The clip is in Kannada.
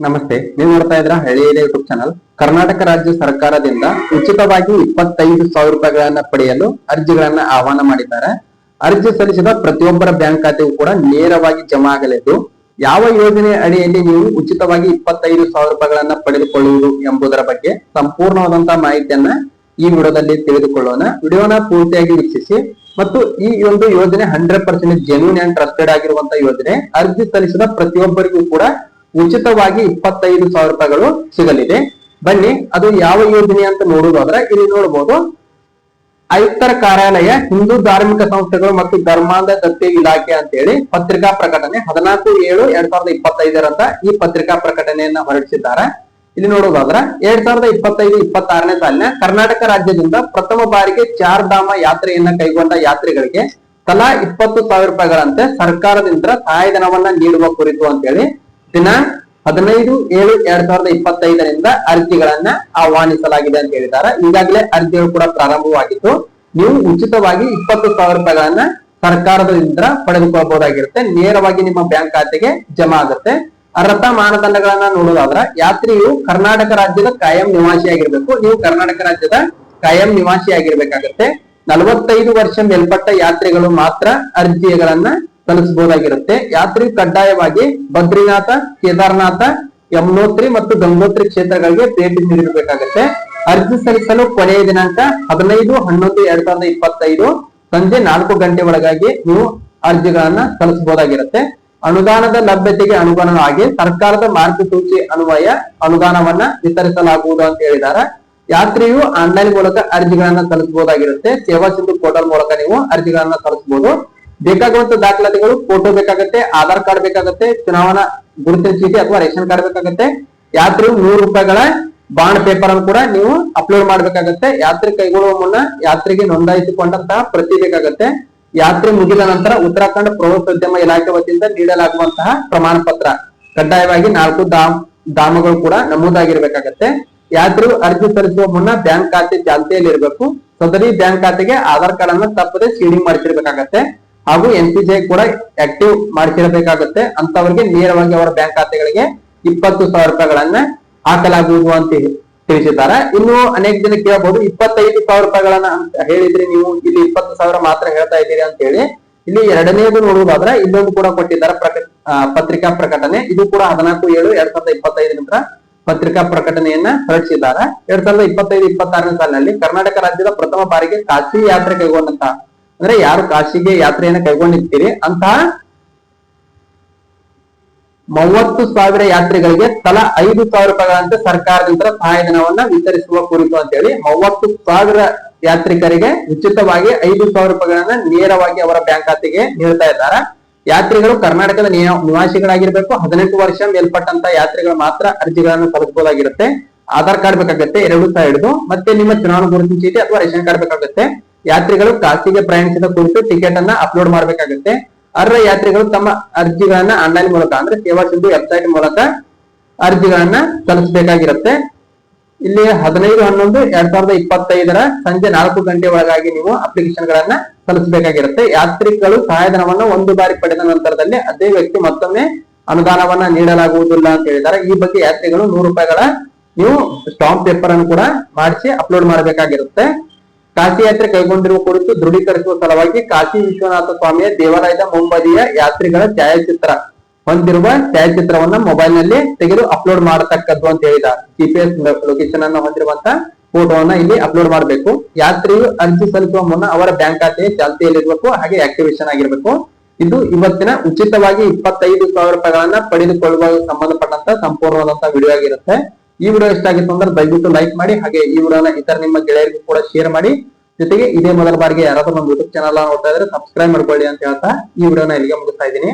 ನಮಸ್ತೆ, ನೀವು ನೋಡ್ತಾ ಇದ್ರ ಹಳ್ಳಿಯೇ ಯೂಟ್ಯೂಬ್ ಚಾನಲ್ ಕರ್ನಾಟಕ ರಾಜ್ಯ ಸರ್ಕಾರದಿಂದ ಉಚಿತವಾಗಿ ಇಪ್ಪತ್ತೈದು ಸಾವಿರ ರೂಪಾಯಿಗಳನ್ನ ಪಡೆಯಲು ಅರ್ಜಿಗಳನ್ನ ಆಹ್ವಾನ ಮಾಡಿದ್ದಾರೆ. ಅರ್ಜಿ ಸಲ್ಲಿಸಿದ ಪ್ರತಿಯೊಬ್ಬರ ಬ್ಯಾಂಕ್ ಖಾತೆಗೂ ಕೂಡ ನೇರವಾಗಿ ಜಮಾ ಆಗಲಿದ್ದು, ಯಾವ ಯೋಜನೆ ಅಡಿಯಲ್ಲಿ ನೀವು ಉಚಿತವಾಗಿ ಇಪ್ಪತ್ತೈದು ಸಾವಿರ ರೂಪಾಯಿಗಳನ್ನ ಪಡೆದುಕೊಳ್ಳುವುದು ಎಂಬುದರ ಬಗ್ಗೆ ಸಂಪೂರ್ಣವಾದಂತಹ ಮಾಹಿತಿಯನ್ನ ಈ ವಿಡಿಯೋದಲ್ಲಿ ತಿಳಿದುಕೊಳ್ಳೋಣ. ವಿಡಿಯೋನ ಪೂರ್ತಿಯಾಗಿ ವೀಕ್ಷಿಸಿ. ಮತ್ತು ಈ ಒಂದು ಯೋಜನೆ hundred percent genuine and trusted ಆಗಿರುವಂತಹ ಯೋಜನೆ, ಅರ್ಜಿ ಸಲ್ಲಿಸಿದ ಪ್ರತಿಯೊಬ್ಬರಿಗೂ ಕೂಡ ಉಚಿತವಾಗಿ ಇಪ್ಪತ್ತೈದು ಸಾವಿರ ರೂಪಾಯಿಗಳು ಸಿಗಲಿದೆ. ಬನ್ನಿ, ಅದು ಯಾವ ಯೋಜನೆ ಅಂತ ನೋಡುವುದಾದ್ರೆ ಇಲ್ಲಿ ನೋಡಬಹುದು ಆಯುಕ್ತರ ಕಾರ್ಯಾಲಯ, ಹಿಂದೂ ಧಾರ್ಮಿಕ ಸಂಸ್ಥೆಗಳು ಮತ್ತು ಧರ್ಮಾಂಧ ದತ್ತಿ ಇಲಾಖೆ ಅಂತ ಹೇಳಿ ಪತ್ರಿಕಾ ಪ್ರಕಟಣೆ ಹದಿನಾಲ್ಕು ಏಳು ಎರಡ್ ಸಾವಿರದ ಇಪ್ಪತ್ತೈದರಂತ ಈ ಪತ್ರಿಕಾ ಪ್ರಕಟಣೆಯನ್ನ ಹೊರಡಿಸಿದ್ದಾರೆ. ಇಲ್ಲಿ ನೋಡುವುದಾದ್ರೆ, ಎರಡ್ ಸಾವಿರದ ಇಪ್ಪತ್ತೈದು ಇಪ್ಪತ್ತಾರನೇ ಸಾಲಿನ ಕರ್ನಾಟಕ ರಾಜ್ಯದಿಂದ ಪ್ರಥಮ ಬಾರಿಗೆ ಚಾರ್ ಧಾಮ ಯಾತ್ರೆಯನ್ನ ಕೈಗೊಂಡ ಯಾತ್ರಿಗಳಿಗೆ ತಲಾ ಇಪ್ಪತ್ತು ಸಾವಿರ ರೂಪಾಯಿಗಳಂತೆ ಸರ್ಕಾರದಿಂದ ಸಹಾಯಧನವನ್ನ ನೀಡುವ ಕುರಿತು ಅಂತ ಹೇಳಿ ದಿನಾಂಕ ಹದಿನೈದು ಏಳು ಎರಡ್ ಸಾವಿರದ ಇಪ್ಪತ್ತೈದರಿಂದ ಅರ್ಜಿಗಳನ್ನ ಆಹ್ವಾನಿಸಲಾಗಿದೆ ಅಂತ ಹೇಳಿದ್ದಾರೆ. ಈಗಾಗಲೇ ಅರ್ಜಿಗಳು ಕೂಡ ಪ್ರಾರಂಭವಾಗಿತ್ತು ನೀವು ಉಚಿತವಾಗಿ ಇಪ್ಪತ್ತು ಸಾವಿರ ರೂಪಾಯಿಗಳನ್ನ ಸರ್ಕಾರದಿಂದ ಪಡೆದುಕೊಳ್ಳಬಹುದಾಗಿರುತ್ತೆ. ನೇರವಾಗಿ ನಿಮ್ಮ ಬ್ಯಾಂಕ್ ಖಾತೆಗೆ ಜಮಾ ಆಗುತ್ತೆ. ಅರ್ಹತಾ ಮಾನದಂಡಗಳನ್ನ ನೋಡೋದಾದ್ರ, ಯಾತ್ರಿಯು ಕರ್ನಾಟಕ ರಾಜ್ಯದ ಕಾಯಂ ನಿವಾಸಿ ಆಗಿರ್ಬೇಕು ನೀವು ಕರ್ನಾಟಕ ರಾಜ್ಯದ ಕಾಯಂ ನಿವಾಸಿಯಾಗಿರ್ಬೇಕಾಗತ್ತೆ. ನಲವತ್ತೈದು ವರ್ಷ ಮೇಲ್ಪಟ್ಟ ಯಾತ್ರಿಗಳು ಮಾತ್ರ ಅರ್ಜಿಗಳನ್ನ ಸಲ್ಲಿಸಬಹುದಾಗಿರುತ್ತೆ ಯಾತ್ರಿ ಕಡ್ಡಾಯವಾಗಿ ಬದ್ರಿನಾಥ ಕೇದಾರನಾಥ, ಯಮುನೋತ್ರಿ ಮತ್ತು ಗಂಗೋತ್ರಿ ಕ್ಷೇತ್ರಗಳಿಗೆ ಭೇಟಿ ನೀಡಿರಬೇಕಾಗುತ್ತೆ. ಅರ್ಜಿ ಸಲ್ಲಿಸಲು ಕೊನೆಯ ದಿನಾಂಕ ಹದಿನೈದು, ಹನ್ನೊಂದು, ಎರಡ್ ಸಾವಿರದ ಇಪ್ಪತ್ತೈದು ಸಂಜೆ ನಾಲ್ಕು ಗಂಟೆ ಒಳಗಾಗಿ ನೀವು ಅರ್ಜಿಗಳನ್ನ ಸಲ್ಲಿಸಬಹುದಾಗಿರುತ್ತೆ. ಅನುದಾನದ ಲಭ್ಯತೆಗೆ ಅನುಗುಣವಾಗಿ ಸರ್ಕಾರದ ಮಾರ್ಗಸೂಚಿ ಅನ್ವಯ ಅನುದಾನವನ್ನ ವಿತರಿಸಲಾಗುವುದು ಅಂತ ಹೇಳಿದ್ದಾರೆ. ಯಾತ್ರಿಯು ಆನ್ಲೈನ್ ಮೂಲಕ ಅರ್ಜಿಗಳನ್ನ ಸಲ್ಲಿಸಬಹುದಾಗಿರುತ್ತೆ. ಸೇವಾ ಸಿಂಧು ಪೋರ್ಟಲ್ ಮೂಲಕ ನೀವು ಅರ್ಜಿಗಳನ್ನ ಸಲ್ಲಿಸಬಹುದು. ಬೇಕಾಗುವಂತ ದಾಖಲಾತಿಗಳು ಫೋಟೋ ಬೇಕಾಗುತ್ತೆ, ಆಧಾರ್ ಕಾರ್ಡ್ ಬೇಕಾಗುತ್ತೆ, ಚುನಾವಣಾ ಗುರುತಿನ ಚೀಟಿ ಅಥವಾ ರೇಷನ್ ಕಾರ್ಡ್ ಬೇಕಾಗುತ್ತೆ. ಯಾತ್ರಿ ನೂರು ರೂಪಾಯಿಗಳ ಬಾಂಡ್ ಪೇಪರ್ ಅನ್ನು ಕೂಡ ನೀವು ಅಪ್ಲೋಡ್ ಮಾಡ್ಬೇಕಾಗತ್ತೆ. ಯಾತ್ರೆ ಕೈಗೊಳ್ಳುವ ಮುನ್ನ ಯಾತ್ರೆಗೆ ನೋಂದಾಯಿಸಿಕೊಂಡಂತಹ ಪ್ರತಿ ಬೇಕಾಗತ್ತೆ. ಯಾತ್ರೆ ಮುಗಿದ ನಂತರ ಉತ್ತರಾಖಂಡ ಪ್ರವಾಸೋದ್ಯಮ ಇಲಾಖೆ ವತಿಯಿಂದ ನೀಡಲಾಗುವಂತಹ ಪ್ರಮಾಣ ಪತ್ರ. ಕಡ್ಡಾಯವಾಗಿ ನಾಲ್ಕು ಧಾಮ್ ದಾಮಗಳು ಕೂಡ ನಮೂದಾಗಿರ್ಬೇಕಾಗತ್ತೆ. ಯಾತ್ರಿಯು ಅರ್ಜಿ ಸಲ್ಲಿಸುವ ಮುನ್ನ ಬ್ಯಾಂಕ್ ಖಾತೆ ಚಾಲ್ತಿಯಲ್ಲಿ ಇರಬೇಕು ಸದರಿ ಬ್ಯಾಂಕ್ ಖಾತೆಗೆ ಆಧಾರ್ ಕಾರ್ಡ್ ಅನ್ನು ತಪ್ಪದೆ ಸೀಡಿಂಗ್ ಮಾಡಿಸಿರ್ಬೇಕಾಗತ್ತೆ. ಹಾಗೂ ಎನ್ ಕೂಡ ಆಕ್ಟಿವ್ ಮಾಡಿಸಿರಬೇಕಾಗುತ್ತೆ ಅಂತವರಿಗೆ ನೇರವಾಗಿ ಅವರ ಬ್ಯಾಂಕ್ ಖಾತೆಗಳಿಗೆ ಇಪ್ಪತ್ತು ಸಾವಿರ ರೂಪಾಯಿಗಳನ್ನ ಹಾಕಲಾಗುವುದು ಅಂತ ತಿಳಿಸಿದ್ದಾರೆ. ಇನ್ನು ಅನೇಕ ಜನ ಕೇಳಬಹುದು, ಇಪ್ಪತ್ತೈದು ಸಾವಿರ ರೂಪಾಯಿಗಳನ್ನ ಹೇಳಿದ್ರೆ ನೀವು ಇಲ್ಲಿ ಇಪ್ಪತ್ತು ಸಾವಿರ ಮಾತ್ರ ಹೇಳ್ತಾ ಇದ್ದೀರಿ ಅಂತ ಹೇಳಿ. ಇಲ್ಲಿ ಎರಡನೇದು ನೋಡುವುದಾದ್ರೆ, ಇನ್ನೊಂದು ಕೂಡ ಕೊಟ್ಟಿದ್ದಾರೆ ಪತ್ರಿಕಾ ಪ್ರಕಟಣೆ. ಇದು ಕೂಡ ಹದಿನಾಲ್ಕು ಏಳು ಎರಡ್ ಸಾವಿರದ ನಂತರ ಪತ್ರಿಕಾ ಪ್ರಕಟಣೆಯನ್ನ ಹೊರಡಿಸಿದ್ದಾರೆ. ಎರಡ್ ಸಾವಿರದ ಇಪ್ಪತ್ತೈದು ಇಪ್ಪತ್ತಾರನೇ ಸಾಲಿನಲ್ಲಿ ಕರ್ನಾಟಕ ರಾಜ್ಯದ ಪ್ರಥಮ ಬಾರಿಗೆ ಖಾಸಗಿ ಯಾತ್ರೆ ಕೈಗೊಂಡಂತಹ ಅಂದ್ರೆ ಯಾರು ಕಾಶಿಗೆ ಯಾತ್ರೆಯನ್ನು ಕೈಗೊಂಡಿರ್ತೀರಿ ಅಂತ ಮೂವತ್ತು ಸಾವಿರ ಯಾತ್ರಿಗಳಿಗೆ ತಲಾ ಐದು ಸಾವಿರ ರೂಪಾಯಿಗಳಂತೆ ಸರ್ಕಾರದಿಂದ ಸಹಾಯಧನವನ್ನ ವಿತರಿಸುವ ಕುರಿತು ಅಂತ ಹೇಳಿ ಮೂವತ್ತು ಸಾವಿರ ಯಾತ್ರಿಕರಿಗೆ ಉಚಿತವಾಗಿ ಐದು ಸಾವಿರ ರೂಪಾಯಿಗಳನ್ನ ನೇರವಾಗಿ ಅವರ ಬ್ಯಾಂಕ್ ಖಾತೆಗೆ ನೀಡ್ತಾ ಇದ್ದಾರೆ. ಯಾತ್ರಿಗಳು ಕರ್ನಾಟಕದ ನಿವಾಸಿಗಳಾಗಿರ್ಬೇಕು, ಹದಿನೆಂಟು ವರ್ಷ ಮೇಲ್ಪಟ್ಟಂತ ಯಾತ್ರಿಗಳು ಮಾತ್ರ ಅರ್ಜಿಗಳನ್ನು ಸಲ್ಲಿಸಬಹುದಾಗಿರುತ್ತೆ ಆಧಾರ್ ಕಾರ್ಡ್ ಬೇಕಾಗುತ್ತೆ, ಎರಡು ಸಹ ಹಿಡಿದು, ಮತ್ತೆ ನಿಮ್ಮ ಚುನಾವಣಾ ಗುರುತಿನ ಚೀಟಿ ಅಥವಾ ರೇಷನ್ ಕಾರ್ಡ್ ಬೇಕಾಗುತ್ತೆ. ಯಾತ್ರಿಗಳು ಖಾಸಗಿ ಪ್ರಯಾಣಿಸಿದ ಕುರಿತು ಟಿಕೆಟ್ ಅನ್ನ ಅಪ್ಲೋಡ್ ಮಾಡಬೇಕಾಗುತ್ತೆ. ಅರ್ಹ ಯಾತ್ರಿಗಳು ತಮ್ಮ ಅರ್ಜಿಗಳನ್ನ ಆನ್ಲೈನ್ ಮೂಲಕ ಅಂದ್ರೆ ಸೇವಾ ಸಿಂಧು ವೆಬ್ಸೈಟ್ ಮೂಲಕ ಅರ್ಜಿಗಳನ್ನ ಸಲ್ಲಿಸಬೇಕಾಗಿರುತ್ತೆ ಇಲ್ಲಿ ಹದಿನೈದು, ಹನ್ನೊಂದು, ಎರಡ್ ಸಾವಿರದ ಇಪ್ಪತ್ತೈದರ ಸಂಜೆ ನಾಲ್ಕು ಗಂಟೆ ಒಳಗಾಗಿ ನೀವು ಅಪ್ಲಿಕೇಶನ್ ಗಳನ್ನ ಸಲ್ಲಿಸಬೇಕಾಗಿರುತ್ತೆ ಯಾತ್ರಿಗಳು ಸಹಾಯಧನವನ್ನು ಒಂದು ಬಾರಿ ಪಡೆದ ನಂತರದಲ್ಲಿ ಅದೇ ವ್ಯಕ್ತಿ ಮತ್ತೊಮ್ಮೆ ಅನುದಾನವನ್ನ ನೀಡಲಾಗುವುದಿಲ್ಲ ಅಂತ ಹೇಳಿದ್ದಾರೆ. ಈ ಬಗ್ಗೆ ಯಾತ್ರಿಗಳು ನೂರು ರೂಪಾಯಿಗಳ ನೀವು ಸ್ಟಾಂಪ್ ಪೇಪರ್ ಅನ್ನು ಕೂಡ ಮಾಡಿಸಿ ಅಪ್ಲೋಡ್ ಮಾಡಬೇಕಾಗಿರುತ್ತೆ. ಕಾಶಿ ಯಾತ್ರೆ ಕೈಗೊಂಡಿರುವ ಕುರಿತು ದೃಢೀಕರಿಸುವ ಸಲುವಾಗಿ ಕಾಶಿ ವಿಶ್ವನಾಥ ಸ್ವಾಮಿಯ ದೇವಾಲಯದ ಮುಂಬದಿಯ ಯಾತ್ರಿಗಳ ಛಾಯಾಚಿತ್ರ ಹೊಂದಿರುವ ಛಾಯಾಚಿತ್ರವನ್ನ ಮೊಬೈಲ್ನಲ್ಲಿ ತೆಗೆದು ಅಪ್ಲೋಡ್ ಮಾಡತಕ್ಕದ್ದು ಅಂತ ಹೇಳಿದ ಜಿಪಿಎಸ್ ಲೊಕೇಶನ್ ಅನ್ನು ಹೊಂದಿರುವಂತ ಫೋಟೋವನ್ನ ಇಲ್ಲಿ ಅಪ್ಲೋಡ್ ಮಾಡಬೇಕು. ಯಾತ್ರಿಯು ಅರ್ಜಿ ಸಲ್ಲಿಸುವ ಮುನ್ನ ಅವರ ಬ್ಯಾಂಕ್ ಖಾತೆ ಚಾಲ್ತಿಯಲ್ಲಿರಬೇಕು, ಹಾಗೆ ಆಕ್ಟಿವೇಶನ್ ಆಗಿರ್ಬೇಕು. ಇದು ಇವತ್ತಿನ ಉಚಿತವಾಗಿ ಇಪ್ಪತ್ತೈದು ಸಾವಿರ ರೂಪಾಯಿಗಳನ್ನ ಪಡೆದುಕೊಳ್ಳುವ ಸಂಬಂಧಪಟ್ಟಂತ ಸಂಪೂರ್ಣವಾದಂತಹ ವಿಡಿಯೋ ಆಗಿರುತ್ತೆ. ಈ ವಿಡಿಯೋ ಇಷ್ಟ ಆಗಿತ್ತು ಅಂದ್ರೆ ದಯವಿಟ್ಟು ಲೈಕ್ ಮಾಡಿ, ಹಾಗೆ ಈ ವಿಡಿಯೋನ ಇತರ ನಿಮ್ಮ ಗೆಳೆಯರಿಗೂ ಕೂಡ ಶೇರ್ ಮಾಡಿ. ಜೊತೆಗೆ ಇದೇ ಮೊದಲ ಬಾರಿಗೆ ಯಾರಾದ್ರೂ ನಮ್ಮ ಯೂಟ್ಯೂಬ್ ಚಾನಲ್ ನೋಡ್ತಾ ಇದ್ರೆ ಸಬ್ಸ್ಕ್ರೈಬ್ ಮಾಡ್ಕೊಳ್ಳಿ ಅಂತ ಹೇಳ್ತಾ ಈ ವಿಡಿಯೋನ ಇಲ್ಲಿಗೆ ಮುಗಿಸ್ತಾ ಇದ್ದೀನಿ.